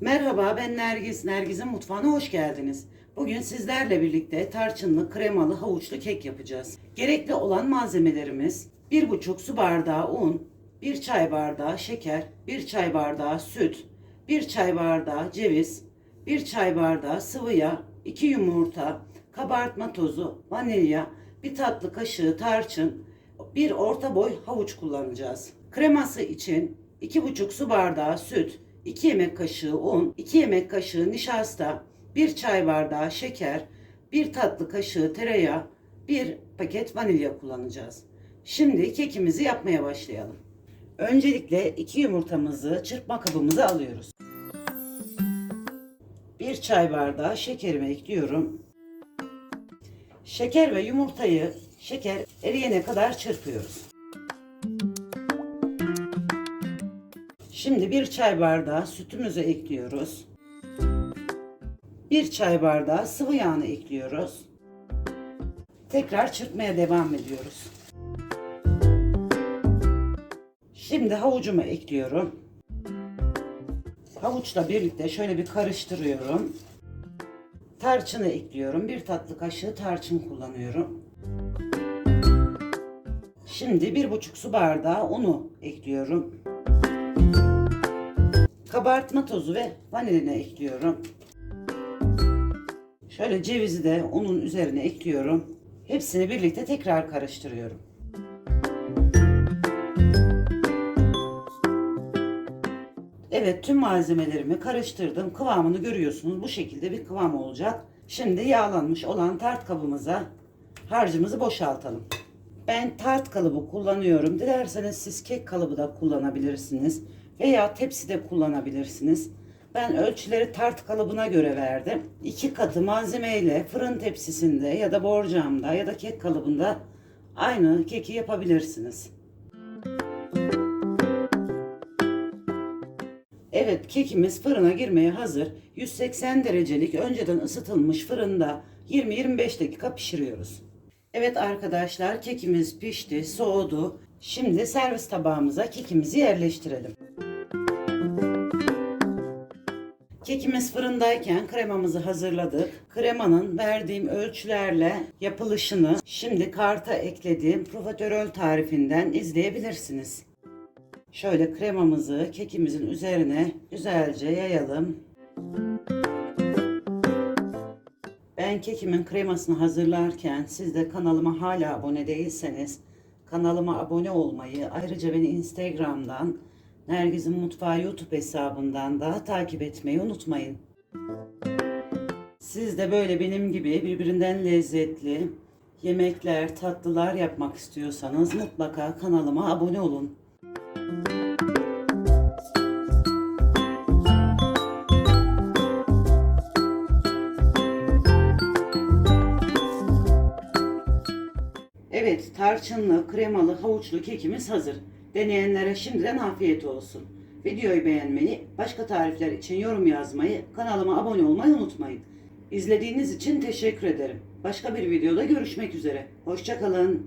Merhaba ben Nergis. Nergis'in mutfağına hoş geldiniz. Bugün sizlerle birlikte tarçınlı, kremalı, havuçlu kek yapacağız. Gerekli olan malzemelerimiz 1,5 su bardağı un, 1 çay bardağı şeker, 1 çay bardağı süt, 1 çay bardağı ceviz, 1 çay bardağı sıvı yağ, 2 yumurta, kabartma tozu, vanilya, 1 tatlı kaşığı tarçın, 1 orta boy havuç kullanacağız. Kreması için 2,5 su bardağı süt, 2 yemek kaşığı un, 2 yemek kaşığı nişasta, 1 çay bardağı şeker, 1 tatlı kaşığı tereyağı, 1 paket vanilya kullanacağız. Şimdi kekimizi yapmaya başlayalım. Öncelikle 2 yumurtamızı çırpma kabımıza alıyoruz. 1 çay bardağı şekerimi ekliyorum. Şeker ve yumurtayı şeker eriyene kadar çırpıyoruz. Şimdi bir çay bardağı sütümüzü ekliyoruz. Bir çay bardağı sıvı yağını ekliyoruz. Tekrar çırpmaya devam ediyoruz. Şimdi havucumu ekliyorum. Havuçla birlikte şöyle bir karıştırıyorum. Tarçını ekliyorum. Bir tatlı kaşığı tarçın kullanıyorum. Şimdi bir buçuk su bardağı unu ekliyorum. Kabartma tozu ve vanilini ekliyorum. Şöyle cevizi de unun üzerine ekliyorum. Hepsini birlikte tekrar karıştırıyorum. Evet tüm malzemelerimi karıştırdım. Kıvamını görüyorsunuz. Bu şekilde bir kıvam olacak. Şimdi yağlanmış olan tart kabımıza harcımızı boşaltalım. Ben tart kalıbı kullanıyorum. Dilerseniz siz kek kalıbı da kullanabilirsiniz. Veya tepsi de kullanabilirsiniz. Ben ölçüleri tart kalıbına göre verdim. İki katı malzemeyle fırın tepsisinde ya da borcamda ya da kek kalıbında aynı keki yapabilirsiniz. Evet kekimiz fırına girmeye hazır. 180 derecelik önceden ısıtılmış fırında 20-25 dakika pişiriyoruz. Evet arkadaşlar kekimiz pişti, soğudu. Şimdi servis tabağımıza kekimizi yerleştirelim. Kekimiz fırındayken kremamızı hazırladık. Kremanın verdiğim ölçülerle yapılışını şimdi karta eklediğim profiterol tarifinden izleyebilirsiniz. Şöyle kremamızı kekimizin üzerine güzelce yayalım. Ben kekimin kremasını hazırlarken siz de kanalıma hala abone değilseniz kanalıma abone olmayı ayrıca beni Instagram'dan Nergiz'in Mutfağı YouTube hesabından da takip etmeyi unutmayın. Siz de böyle benim gibi birbirinden lezzetli yemekler, tatlılar yapmak istiyorsanız mutlaka kanalıma abone olun. Evet, tarçınlı, kremalı, havuçlu kekimiz hazır. Deneyenlere şimdiden afiyet olsun. Videoyu beğenmeyi, başka tarifler için yorum yazmayı, kanalıma abone olmayı unutmayın. İzlediğiniz için teşekkür ederim. Başka bir videoda görüşmek üzere. Hoşçakalın.